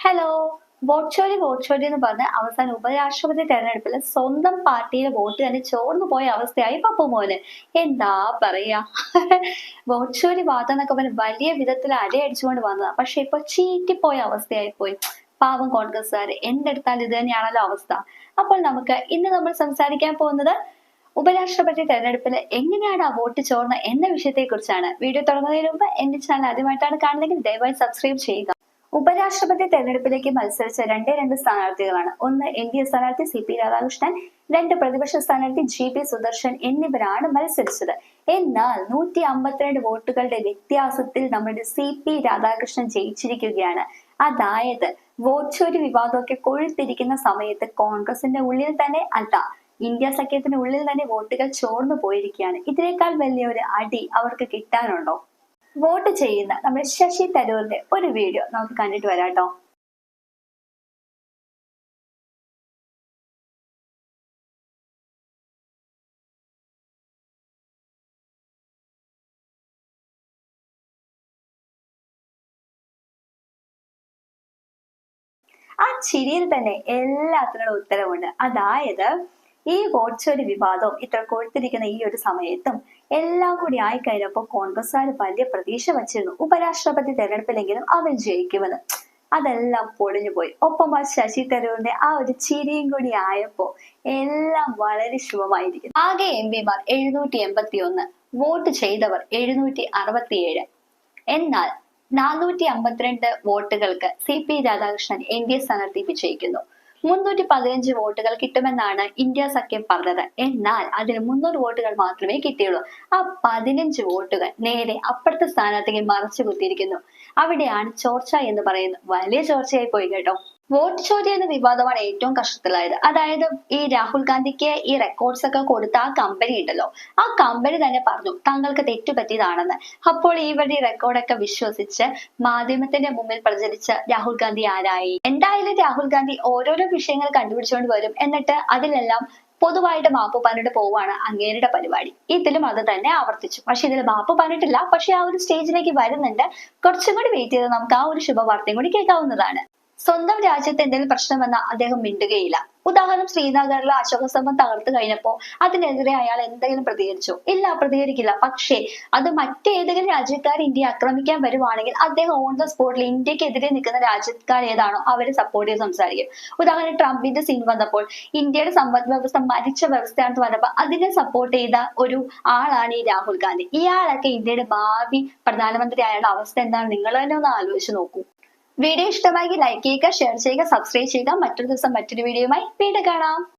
Hello വോട്ട്ചോരി വോട്ട്ചോരി എന്ന് പറഞ്ഞ് അവസാനം ഉപരാഷ്ട്രപതി തെരഞ്ഞെടുപ്പിൽ സ്വന്തം പാർട്ടിയിലെ വോട്ട് തന്നെ ചോർന്നു പോയ അവസ്ഥയായി പപ്പു മോന്. എന്താ പറയാ? വോട്ട് വോട്ട്ചോരി വാദം എന്നൊക്കെ പറഞ്ഞ് വലിയ വിധത്തിൽ അരയടിച്ചുകൊണ്ട് വന്നതാ. പക്ഷെ ഇപ്പൊ ചീറ്റിപ്പോയ അവസ്ഥയായി പോയി പാവം കോൺഗ്രസ്സുകാർ എന്തെടുത്താൽ ഇത് തന്നെയാണല്ലോ അവസ്ഥ. അപ്പോൾ നമുക്ക് ഇന്ന് നമ്മൾ സംസാരിക്കാൻ പോകുന്നത് ഉപരാഷ്ട്രപതി തെരഞ്ഞെടുപ്പിൽ എങ്ങനെയാണ് ആ വോട്ട് ചോർന്ന എന്ന വിഷയത്തെ കുറിച്ചാണ് വീഡിയോ തുടങ്ങുന്നതിന് മുമ്പ് എന്റെ ചാനൽ ആദ്യമായിട്ടാണ് കാണുന്നതെങ്കിൽ ദയവായി സബ്സ്ക്രൈബ് ചെയ്യുക. ഉപരാഷ്ട്രപതി തെരഞ്ഞെടുപ്പിലേക്ക് മത്സരിച്ച രണ്ടേ രണ്ട് സ്ഥാനാർത്ഥികളാണ്. ഒന്ന് എൻ ഡി എ സ്ഥാനാർത്ഥി സി പി രാധാകൃഷ്ണൻ രണ്ട് പ്രതിപക്ഷ സ്ഥാനാർത്ഥി ജി പി സുദർശൻ എന്നിവരാണ് മത്സരിച്ചത്. എന്നാൽ നൂറ്റി അമ്പത്തിരണ്ട് വോട്ടുകളുടെ വ്യത്യാസത്തിൽ നമ്മുടെ സി പി രാധാകൃഷ്ണൻ ജയിച്ചിരിക്കുകയാണ്. അതായത് വോട്ട് ചോരി വിവാദമൊക്കെ കൊഴുത്തിരിക്കുന്ന സമയത്ത് കോൺഗ്രസിന്റെ ഉള്ളിൽ തന്നെ അല്ല ഇന്ത്യ സഖ്യത്തിന് ഉള്ളിൽ തന്നെ വോട്ടുകൾ ചോർന്നു പോയിരിക്കുകയാണ്. ഇതിനേക്കാൾ വലിയ ഒരു അടി അവർക്ക് കിട്ടാനുണ്ടോ? വോട്ട് ചെയ്യുന്ന നമ്മുടെ ശശി തരൂരിന്റെ ഒരു വീഡിയോ നമുക്ക് കണ്ടിട്ട് വരാട്ടോ. ആ ചിരിയിൽ തന്നെ എല്ലാത്തിനുള്ള ഉത്തരവുണ്ട്. അതായത് ഈ വോട്ട്ചോരി വിവാദവും ഇത്ര കൊടുത്തിരിക്കുന്ന ഈ ഒരു സമയത്തും എല്ലാം കൂടി ആയി കഴിഞ്ഞപ്പോൾ കോൺഗ്രസ്സുകാർ വലിയ പ്രതീക്ഷ വച്ചിരുന്നു. ഉപരാഷ്ട്രപതി തെരഞ്ഞെടുപ്പിലെങ്കിലും അവൻ ജയിക്കുമെന്ന്. അതെല്ലാം പൊളിഞ്ഞു പോയി. ഒപ്പം ആ ശശി തരൂരിന്റെ ആ ഒരു ചിരിയും കൂടി ആയപ്പോ എല്ലാം വളരെ ശുഭമായിരിക്കും ആകെ എം പിമാർ എഴുന്നൂറ്റി എൺപത്തി ഒന്ന് വോട്ട് ചെയ്തവർ എഴുന്നൂറ്റി അറുപത്തിയേഴ് എന്നാൽ നാനൂറ്റി അമ്പത്തിരണ്ട് വോട്ടുകൾക്ക് C P Radhakrishnan N D A സ്ഥാനാർത്ഥി വിജയിക്കുന്നു. മുന്നൂറ്റി പതിനഞ്ച് വോട്ടുകൾ കിട്ടുമെന്നാണ് ഇന്ത്യ സഖ്യം പറഞ്ഞത്. എന്നാൽ അതിന് മുന്നൂറ് വോട്ടുകൾ മാത്രമേ കിട്ടിയുള്ളൂ. ആ പതിനഞ്ച് വോട്ടുകൾ നേരെ അപ്പുറത്തെ സ്ഥാനാർത്ഥിക്ക് മറച്ചു കുത്തിയിരിക്കുന്നു. അവിടെയാണ് ചോർച്ച എന്ന് പറയുന്നത്. വലിയ ചോർച്ചയായി പോയി കേട്ടോ. വോട്ട് ചോദ്യം എന്ന വിവാദമാണ് ഏറ്റവും കഷ്ടത്തിലായത് അതായത് ഈ രാഹുൽ ഗാന്ധിക്ക് ഈ റെക്കോർഡ്സ് ഒക്കെ കൊടുത്ത ആ കമ്പനി ഉണ്ടല്ലോ ആ കമ്പനി തന്നെ പറഞ്ഞു തങ്ങൾക്ക് തെറ്റുപറ്റിയതാണെന്ന്. അപ്പോൾ ഈ റെക്കോർഡൊക്കെ വിശ്വസിച്ച് മാധ്യമത്തിന്റെ മുമ്പിൽ പ്രചരിച്ച രാഹുൽ ഗാന്ധി ആരായി? എന്തായാലും രാഹുൽ ഗാന്ധി ഓരോരോ വിഷയങ്ങൾ കണ്ടുപിടിച്ചുകൊണ്ട് വരും. എന്നിട്ട് അതിലെല്ലാം പൊതുവായിട്ട് മാപ്പ് പറഞ്ഞിട്ട് പോവാണ് അങ്ങേരുടെ പരിപാടി. ഇതിലും അത് തന്നെ ആവർത്തിച്ചു. പക്ഷെ ഇതിൽ മാപ്പ് പറഞ്ഞിട്ടില്ല. പക്ഷെ ആ ഒരു സ്റ്റേജിലേക്ക് വരുന്നുണ്ട്. കുറച്ചും കൂടി വെയിറ്റ് ചെയ്ത് നമുക്ക് ആ ഒരു ശുഭവാർത്തയും കൂടി കേൾക്കാവുന്നതാണ്. സ്വന്തം രാജ്യത്ത് എന്തെങ്കിലും പ്രശ്നം വന്നാൽ അദ്ദേഹം മിണ്ടുകയില്ല. ഉദാഹരണം ശ്രീനഗറിലെ അശോക സ്തംഭം തകർത്തു കഴിഞ്ഞപ്പോ അതിനെതിരെ അയാൾ എന്തെങ്കിലും പ്രതികരിച്ചു. ഇല്ല പ്രതികരിക്കില്ല. പക്ഷേ അത് മറ്റേതെങ്കിലും രാജ്യക്കാർ ഇന്ത്യയെ ആക്രമിക്കാൻ വരുവാണെങ്കിൽ അദ്ദേഹം ഓൺ ദ സ്പോട്ടിൽ ഇന്ത്യക്കെതിരെ നിൽക്കുന്ന രാജ്യക്കാർ ഏതാണോ അവരെ സപ്പോർട്ട് ചെയ്ത് സംസാരിക്കും. ഉദാഹരണം ട്രംപിന്റെ സീൻ വന്നപ്പോൾ ഇന്ത്യയുടെ സമ്പദ് വ്യവസ്ഥ മരിച്ച വ്യവസ്ഥയാണെന്ന് പറഞ്ഞപ്പോൾ അതിനെ സപ്പോർട്ട് ചെയ്ത ഒരു ആളാണ് ഈ രാഹുൽ ഗാന്ധി. ഇയാളൊക്കെ ഇന്ത്യയുടെ ഭാവി പ്രധാനമന്ത്രി ആയുള്ള അവസ്ഥ എന്താണ് നിങ്ങൾ തന്നെ ഒന്ന് ആലോചിച്ച് നോക്കൂ. വീഡിയോ ഇഷ്ടമായി ലൈക്ക് ചെയ്യുക ഷെയർ ചെയ്യുക സബ്സ്ക്രൈബ് ചെയ്യുക. മറ്റൊരു ദിവസം മറ്റൊരു വീഡിയോയുമായി വീണ്ടും കാണാം.